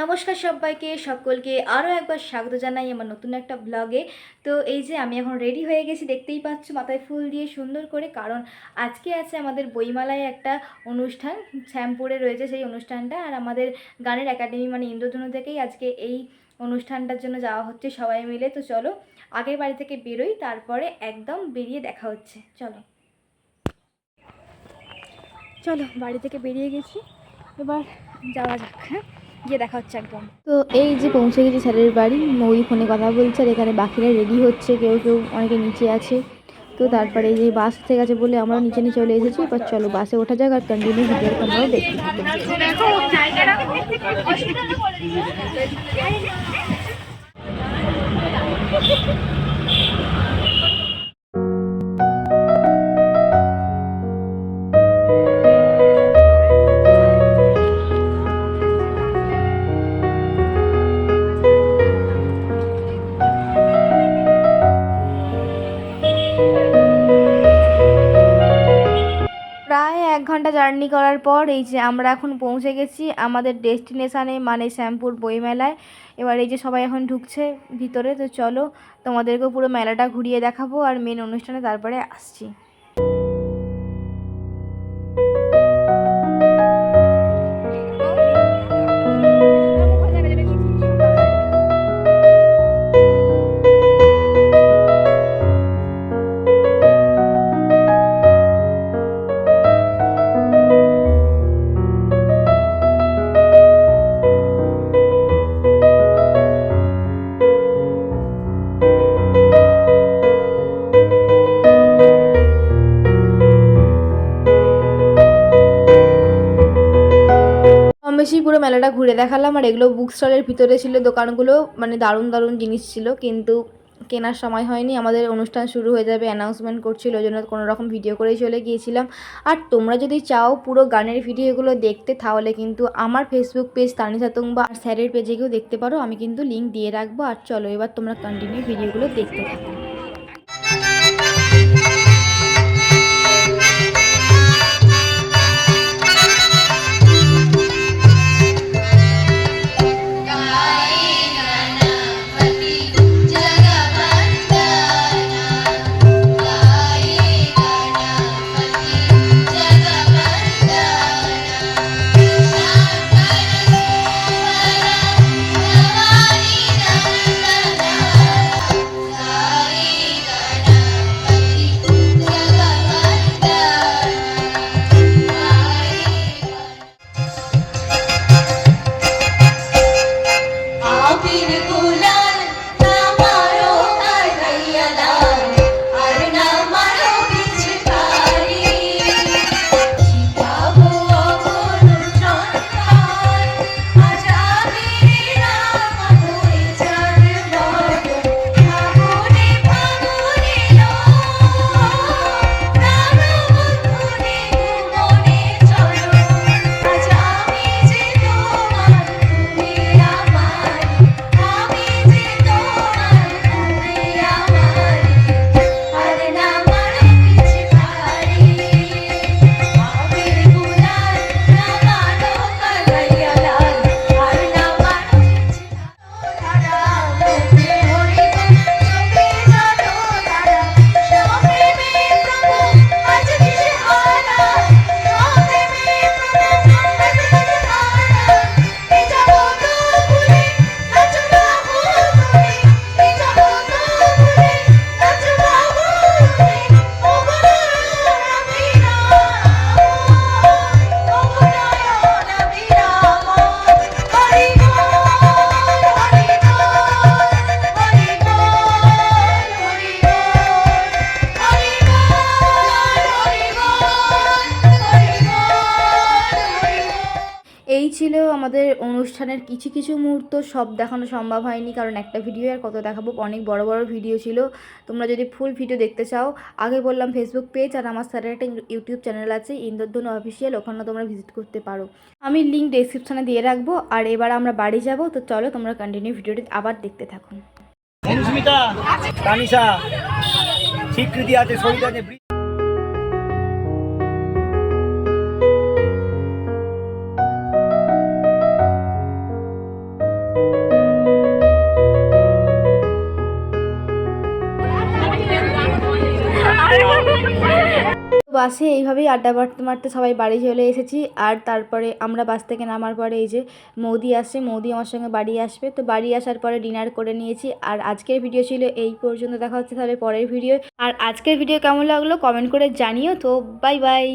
নমস্কার সবাইকে, সকলকে আরও একবার স্বাগত জানাই আমার নতুন একটা ব্লগে তো এই যে আমি এখন রেডি হয়ে গেছি, দেখতেই পাচ্ছ মাথায় ফুল দিয়ে সুন্দর করে, কারণ আজকে আছে আমাদের বইমালায় একটা অনুষ্ঠান, শ্যামপুরে রয়েছে সেই অনুষ্ঠানটা, আর আমাদের গানের একাডেমি মানে ইন্দ্রধনু থেকেই আজকে এই অনুষ্ঠানটার জন্য যাওয়া হচ্ছে সবাই মিলে। তো চলো, আগের বাড়ি থেকে বেরোই, তারপরে একদম বেরিয়ে দেখা হচ্ছে। চলো। চলো, বাড়ি থেকে বেরিয়ে গেছি। এবার যাওয়া যাক হ্যাঁ? গিয়ে দেখা হচ্ছে একদম। তো এই যে পৌঁছে গেছি স্যারের বাড়ি মৌরি ফোনে কথা বলছে আর এখানে বাকিরা রেডি হচ্ছে কেউ কেউ অনেকে নিচে আছে। তো তারপরে এই যে বাস থেকে গেছে বলে আমরা নিচে নিচে চলে এসেছি এবার চলো বাসে ওঠা যাক আর কন্টিনিউ ভিডিও তোমরাও দেখতে থাকো। জার্নি করার পর এই যে আমরা এখন পৌঁছে গেছি আমাদের ডেস্টিনেশানে মানে শ্যামপুর বইমেলায়। এবার এই যে সবাই এখন ঢুকছে ভিতরে, তো চলো তোমাদেরকেও পুরো মেলাটা ঘুরিয়ে দেখাবো আর মেন অনুষ্ঠানে তারপরে আসছি। পুরো মেলাটা ঘুরে দেখালাম আর এগুলো বুক স্টলের ভিতরে ছিল, দোকানগুলো মানে দারুণ দারুণ জিনিস ছিল, কিন্তু কেনার সময় হয়নি। আমাদের অনুষ্ঠান শুরু হয়ে যাবে অ্যানাউন্সমেন্ট করছিল, ওই জন্য কোনো রকম ভিডিও করেই চলে গিয়েছিলাম। আর তোমরা যদি চাও পুরো গানের ভিডিওগুলো দেখতে, তাহলে কিন্তু আমার ফেসবুক পেজ তানিশা তুংবা আর স্যারের পেজে গিয়েও দেখতে পারো। আমি কিন্তু লিঙ্ক দিয়ে রাখব। আর চলো, এবার তোমরা কন্টিনিউ ভিডিওগুলো দেখতে থাকো। ছিল আমাদের অনুষ্ঠানের কিছু কিছু মুহূর্ত সব দেখানো সম্ভব হয়নি, কারণ একটা ভিডিও আর কত দেখাবো? অনেক বড় বড় ভিডিও ছিল। তোমরা যদি ফুল ভিডিও দেখতে চাও, আগে বললাম ফেসবুক পেজ আর আমার স্যারের একটা ইউটিউব চ্যানেল আছে ইন্দ্রধনু অফিসিয়াল ওখানে তোমরা ভিজিট করতে পারো। আমি লিঙ্ক ডেসক্রিপশানে দিয়ে রাখব, আর এবার আমরা বাড়ি যাব, তো চলো তোমরা কন্টিনিউ ভিডিওটি আবার দেখতে থাকুন স্বীকৃতি আছে শরীর আছে বাসে এইভাবেই আড্ডা মারতে মারতে সবাই বাড়ি চলে এসেছি। আর তারপরে আমরা বাস থেকে নামার পরে এই যে মৌদি আসছে, মৌদি আমার সঙ্গে বাড়ি আসবে। তো বাড়ি আসার পরে ডিনার করে নিয়েছি। আর আজকের ভিডিও ছিল এই পর্যন্ত, দেখা হচ্ছে তাহলে পরের ভিডিও। আর আজকের ভিডিও কেমন লাগল কমেন্ট করে জানিও। তো বাই বাই।